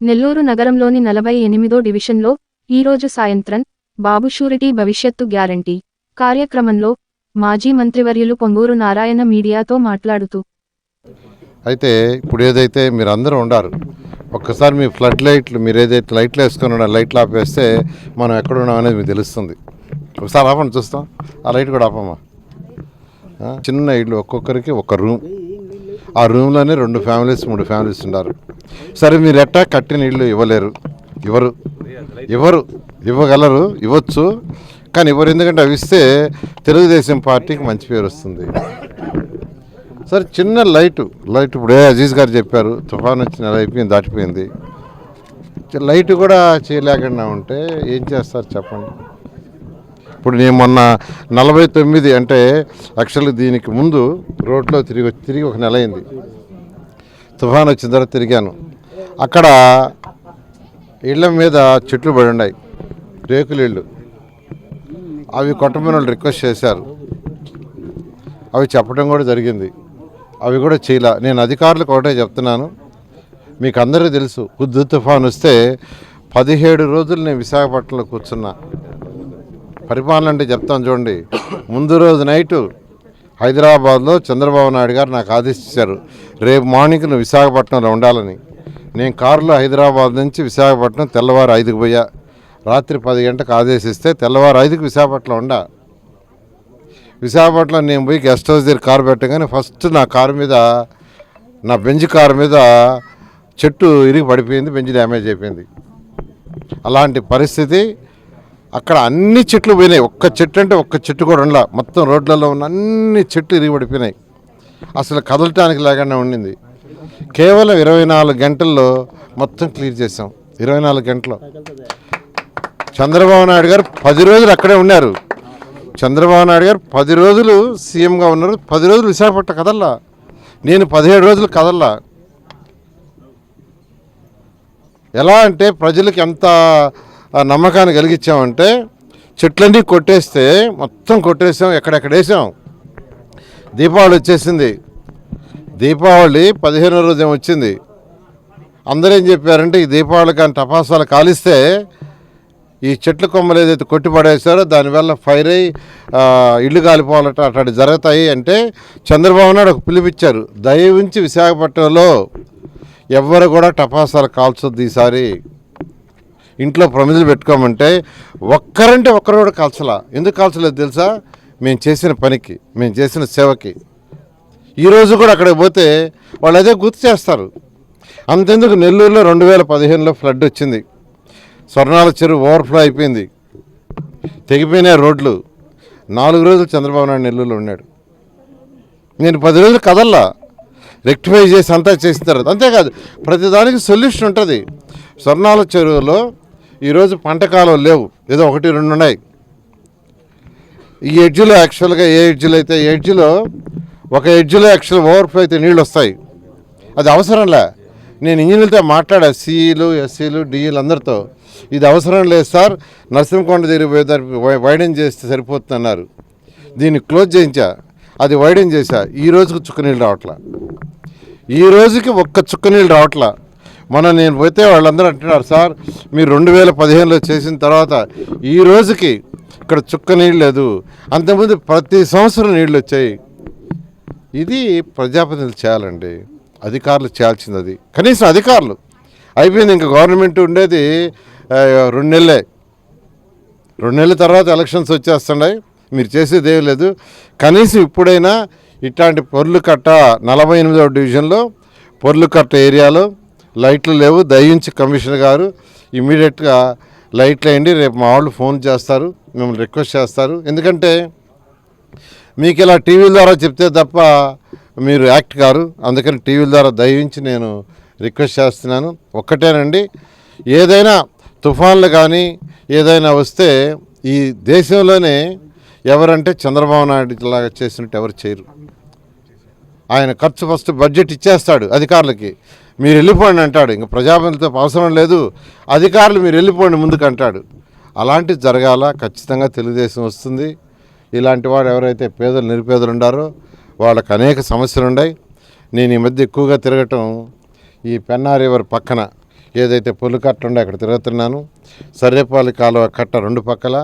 నెల్లూరు నగరంలోని నలభై ఎనిమిదో డివిజన్లో ఈరోజు సాయంత్రం బాబు షూరిటీ భవిష్యత్తు గ్యారంటీ కార్యక్రమంలో మాజీ మంత్రివర్యులు పొంగూరు నారాయణ మీడియాతో మాట్లాడుతూ అయితే ఇప్పుడు ఏదైతే మీరు అందరూ ఉండారు ఒక్కసారి మీ ఫ్లడ్ లైట్లు మీరు ఏదైతే లైట్లు వేసుకొని ఉన్నారు లైట్లు ఆపేస్తే మనం ఎక్కడ ఉన్నాం అనేది మీకు తెలుస్తుంది. ఒకసారి ఆపండి చూస్తాం. ఆ లైట్ కూడా ఆపమ్మా. చిన్న ఇల్లు ఒక్కొక్కరికి ఒక రూమ్. ఆ రూమ్లోనే రెండు ఫ్యామిలీస్ మూడు ఫ్యామిలీస్ ఉన్నారు సరే మీరు ఎట్టా కట్టిన ఇల్లు ఇవ్వలేరు. ఇవ్వరు. ఇవ్వరు. ఇవ్వగలరు. ఇవ్వచ్చు. కానీ ఇవ్వరు. ఎందుకంటే అవి ఇస్తే తెలుగుదేశం పార్టీకి మంచి పేరు వస్తుంది. సరే చిన్న లైట్. లైట్ ఇప్పుడు అజీజ్ గారు చెప్పారు. తుఫాన్ వచ్చి నెల అయిపోయింది దాటిపోయింది. లైట్ కూడా చేయలేకుండా ఉంటే ఏం చేస్తారు చెప్పండి. ఇప్పుడు నేను మొన్న నలభై తొమ్మిది అంటే యాక్చువల్లీ దీనికి ముందు రోడ్లో తిరిగి తిరిగి ఒక నెల అయింది. తుఫాన్ వచ్చిన తర్వాత తిరిగాను. అక్కడ ఇళ్ళ మీద చెట్లు పడి ఉన్నాయి. రేకులు ఇళ్ళు. అవి కొట్టమని వాళ్ళు రిక్వెస్ట్ చేశారు. అవి చెప్పడం కూడా జరిగింది. అవి కూడా చేయలే. నేను అధికారులకు ఒకటే చెప్తున్నాను. మీకు అందరికీ తెలుసు హుద్దు తుఫాన్ వస్తే పదిహేడు రోజులు నేను విశాఖపట్నంలో కూర్చున్నా. పరిపాలన అంటే చెప్తాను చూడండి. ముందు రోజు నైటు హైదరాబాద్లో చంద్రబాబు నాయుడు గారు నాకు ఆదేశించారు. రేపు మార్నింగ్ నువ్వు విశాఖపట్నంలో ఉండాలని. నేను కారులో హైదరాబాద్ నుంచి విశాఖపట్నం తెల్లవారు ఐదుకు పోయా. రాత్రి పది గంటకు ఆదేశిస్తే తెల్లవారు ఐదుకు విశాఖపట్నం ఉండా. విశాఖపట్నం నేను పోయి గెస్ట్ హౌస్ దగ్గర కారు పెట్టగానే ఫస్ట్ నా కారు మీద నా బెంజ్ కారు మీద చెట్టు ఇరిగి పడిపోయింది బెంజ్ డ్యామేజ్ అయిపోయింది. అలాంటి పరిస్థితి అక్కడ అన్ని చెట్లు పోయినాయి. ఒక్క చెట్టు అంటే ఒక్క చెట్టు కూడా ఉండలా. మొత్తం రోడ్లలో ఉన్న అన్ని చెట్లు ఇరిగిపడిపోయినాయి. అసలు కదలటానికి లేకుండా ఉండింది. కేవలం ఇరవై నాలుగు గంటల్లో మొత్తం క్లియర్ చేసాం ఇరవై నాలుగు గంటలు చంద్రబాబు నాయుడు గారు పది రోజులు అక్కడే ఉన్నారు. చంద్రబాబు నాయుడు గారు పది రోజులు సీఎంగా ఉన్నారు. పది రోజులు విశాఖపట్నం కదల్లా. నేను పదిహేడు రోజులు కదల్లా. ఎలా అంటే ప్రజలకు ఎంత ఆ, నమ్మకాన్ని కలిగించామంటే చెట్లన్నీ కొట్టేస్తే మొత్తం కొట్టేసాం ఎక్కడెక్కడ వేసాం. దీపావళి వచ్చేసింది. దీపావళి పదిహేనో రోజు వచ్చింది. అందరూ ఏం చెప్పారంటే ఈ దీపావళి కానీ టపాసాలు కాలిస్తే ఈ చెట్ల కొమ్మలు ఏదైతే కొట్టి పడేస్తారో దానివల్ల ఫైర్ అయ్యి ఇల్లు కాలిపోవాలట అట్లాంటి జరుగుతాయి అంటే చంద్రబాబు నాయుడు ఒక పిలిపిచ్చారు దయవుంచి విశాఖపట్నంలో ఎవ్వరు కూడా టపాసాలు కాల్చొద్దు ఈసారి. ఇంట్లో ప్రమిదలు పెట్టుకోమంటే ఒక్కరంటే ఒక్కరు కూడా కాల్చలా. ఎందుకు కాల్చలేదు తెలుసా? మేము చేసిన పనికి మేము చేసిన సేవకి. ఈరోజు కూడా అక్కడికి పోతే వాళ్ళు అదే గుర్తు చేస్తారు. అంతెందుకు నెల్లూరులో రెండు వేల పదిహేనులో ఫ్లడ్ వచ్చింది. స్వర్ణాల చెరువు ఓవర్ఫ్లో అయిపోయింది. తెగిపోయినాయి రోడ్లు. నాలుగు రోజులు చంద్రబాబు నాయుడు నెల్లూరులో ఉన్నాడు. నేను పది రోజులు కదల్లా. రెక్టిఫై చేసి అంతా చేసిన తర్వాత అంతేకాదు ప్రతిదానికి సొల్యూషన్ ఉంటుంది. స్వర్ణాల చెరువులో ఈరోజు పంట కాలువలు లేవు. ఏదో ఒకటి రెండు ఉన్నాయి. ఈ ఎడ్జ్లో యాక్చువల్గా ఏ ఎడ్జ్లో అయితే ఈ ఎడ్జ్లో ఒక ఎడ్జ్లో యాక్చువల్ ఓవర్ఫ్లో అయితే నీళ్ళు వస్తాయి. అది అవసరంలే నేను ఇంజనీర్లతో మాట్లాడా సిఈలు ఎస్సీలు డిఈలు అందరితో. ఇది అవసరం లేదు సార్. నరసింహకొండ దగ్గర పోయేదానికి వై- వైడెన్ చేస్తే సరిపోతుందన్నారు. దీన్ని క్లోజ్ చేయించా. అది వైడెన్ చేశా. ఈ రోజుకు చుక్క నీళ్ళు రావట్లా. ఈ రోజుకి ఒక్క చుక్క నీళ్ళు రావట్లా. మొన్న నేను పోతే వాళ్ళందరూ అంటున్నారు సార్ మీరు రెండు వేల పదిహేనులో చేసిన తర్వాత ఈ రోజుకి ఇక్కడ చుక్క నీళ్ళు లేదు. అంతకుముందు ప్రతి సంవత్సరం నీళ్ళు వచ్చాయి. ఇది ప్రజాప్రతినిధులు చేయాలండి. అధికారులు చేయాల్సింది అది కనీసం అధికారులు. అయిపోయింది ఇంకా గవర్నమెంట్ ఉండేది రెండు నెలలే. రెండు నెలల తర్వాత ఎలక్షన్స్ వచ్చేస్తున్నాయి. మీరు చేసేది ఏం లేదు. కనీసం ఇప్పుడైనా ఇట్లాంటి పొర్లు కట్ట నలభై ఎనిమిదవ డివిజన్లో పొర్లు కట్ట ఏరియాలో లైట్లు లేవు దయించి కమిషనర్ గారు ఇమీడియట్గా లైట్లు వేయండి రేపు మా వాళ్ళు ఫోన్ చేస్తారు మిమ్మల్ని రిక్వెస్ట్ చేస్తారు. ఎందుకంటే మీకు ఇలా టీవీల ద్వారా చెప్తే తప్ప మీరు యాక్ట్ గారు అందుకని టీవీల ద్వారా దయించి నేను రిక్వెస్ట్ చేస్తున్నాను. ఒక్కటేనండి ఏదైనా తుఫాన్లు కానీ ఏదైనా వస్తే ఈ దేశంలోనే ఎవరంటే చంద్రబాబు నాయుడు లాగా చేసినట్టు ఎవరు చేయరు. ఆయన ఖర్చు ఫస్ట్ బడ్జెట్ ఇచ్చేస్తాడు అధికారులకి. మీరు వెళ్ళిపోండి అంటాడు. ఇంకా ప్రజాపతితో అవసరం లేదు. అధికారులు మీరు వెళ్ళిపోండి ముందుకు అంటాడు. అలాంటివి జరగాల ఖచ్చితంగా తెలుగుదేశం వస్తుంది. ఇలాంటి వాడు ఎవరైతే పేదలు నిరుపేదలు ఉండారో వాళ్ళకు అనేక సమస్యలు ఉన్నాయి. నేను ఈ మధ్య ఎక్కువగా తిరగటం ఈ పెన్నా రివర్ పక్కన ఏదైతే పొల్లు కట్ట ఉండే అక్కడ తిరుగుతున్నాను. సర్రేపాలి కాలువ కట్ట రెండు పక్కల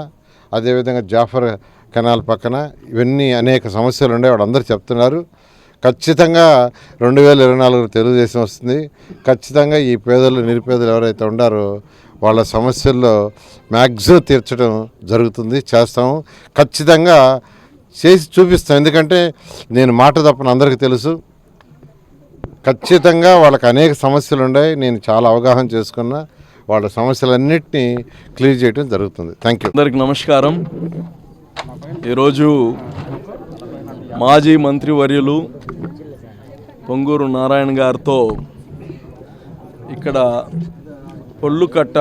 అదేవిధంగా జాఫర్ కెనాల్ పక్కన ఇవన్నీ అనేక సమస్యలు ఉండే వాళ్ళందరూ చెప్తున్నారు. ఖచ్చితంగా రెండు వేల ఇరవై నాలుగు తెలుగుదేశం వస్తుంది. ఖచ్చితంగా ఈ పేదలు నిరుపేదలు ఎవరైతే ఉండారో వాళ్ళ సమస్యల్లో మ్యాక్సిమం తీర్చడం జరుగుతుంది చేస్తాము. ఖచ్చితంగా చేసి చూపిస్తాం. ఎందుకంటే నేను మాట తప్పని అందరికీ తెలుసు. ఖచ్చితంగా వాళ్ళకి అనేక సమస్యలు ఉన్నాయి. నేను చాలా అవగాహన చేసుకున్నా. వాళ్ళ సమస్యలన్నింటినీ క్లియర్ చేయడం జరుగుతుంది. Thank you. అందరికి నమస్కారం. ఈరోజు మాజీ మంత్రివర్యులు పొంగూరు నారాయణ గారితో ఇక్కడ పొల్లుకట్ట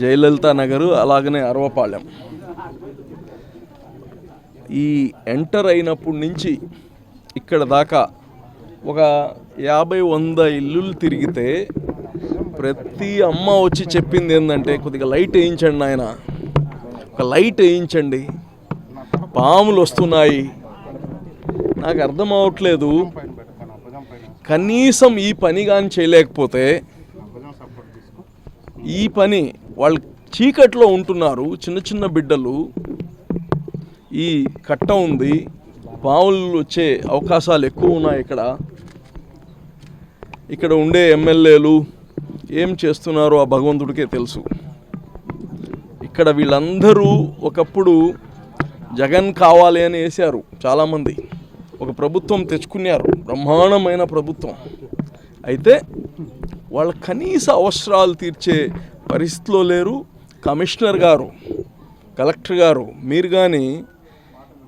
జయలలిత నగరు అలాగనే అరవపాలెం. ఈ ఎంటర్ అయినప్పటి నుంచి ఇక్కడ దాకా ఒక యాభై వంద ఇల్లులు తిరిగితే ప్రతి అమ్మ వచ్చి చెప్పింది ఏంటంటే కొద్దిగా లైట్ వేయించండి ఆయన ఒక లైట్ వేయించండి. పాములు వస్తున్నాయి. నాకు అర్థం అవట్లేదు. కనీసం ఈ పని కానీ చేయలేకపోతే ఈ పని వాళ్ళు చీకట్లో ఉంటున్నారు చిన్న చిన్న బిడ్డలు ఈ కట్ట ఉంది బావులు వచ్చే అవకాశాలు ఎక్కువ ఉన్నాయి ఇక్కడ. ఇక్కడ ఉండే ఎమ్మెల్యేలు ఏం చేస్తున్నారో ఆ భగవంతుడికే తెలుసు. ఇక్కడ వీళ్ళందరూ ఒకప్పుడు జగన్ కావాలి అని వేశారు చాలామంది. ఒక ప్రభుత్వం తెచ్చుకున్నారు. బ్రహ్మాండమైన ప్రభుత్వం. అయితే వాళ్ళ కనీస అవసరాలు తీర్చే పరిస్థితిలో లేరు. కమిషనర్ గారు కలెక్టర్ గారు మీరు కానీ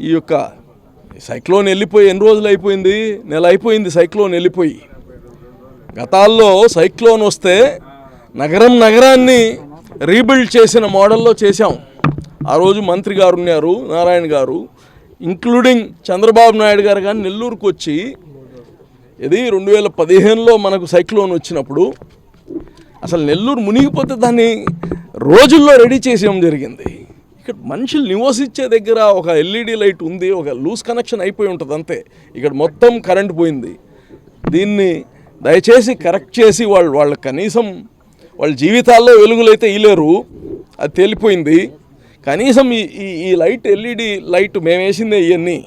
ఈ యొక్క సైక్లోన్ వెళ్ళిపోయి ఎన్ని రోజులు అయిపోయింది? నెల అయిపోయింది సైక్లోన్ వెళ్ళిపోయి. గతాల్లో సైక్లోన్ వస్తే నగరం నగరాన్ని రీబిల్డ్ చేసిన మోడల్లో చేశాం. ఆ రోజు మంత్రి గారు ఉన్నారు నారాయణ గారు. ఇంక్లూడింగ్ చంద్రబాబు నాయుడు గారు కానీ నెల్లూరుకు వచ్చి ఇది రెండు వేల పదిహేనులో మనకు సైక్లోన్ వచ్చినప్పుడు అసలు నెల్లూరు మునిగిపోతే దాన్ని రోజుల్లో రెడీ చేసేయడం జరిగింది. ఇక్కడ మనుషులు నివసించే దగ్గర ఒక ఎల్ఈడి లైట్ ఉంది ఒక లూజ్ కనెక్షన్ అయిపోయి ఉంటుంది అంతే. ఇక్కడ మొత్తం కరెంట్ పోయింది. దీన్ని దయచేసి కరెక్ట్ చేసి వాళ్ళు వాళ్ళ కనీసం వాళ్ళ జీవితాల్లో వెలుగులైతే ఇలేరు అది తేలిపోయింది. కనీసం ఈ ఈ ఈ లైట్ ఎల్ఈడి లైట్ మేము వేసిందే ఇవన్నీ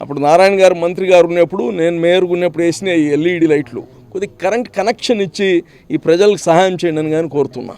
అప్పుడు నారాయణ గారు మంత్రి గారు ఉన్నప్పుడు నేను మేయర్గా ఉన్నప్పుడు వేసిన ఈ ఎల్ఈడి లైట్లు. కొద్దిగా కరెంట్ కనెక్షన్ ఇచ్చి ఈ ప్రజలకు సహాయం చేయండి అని కానీ కోరుతున్నా.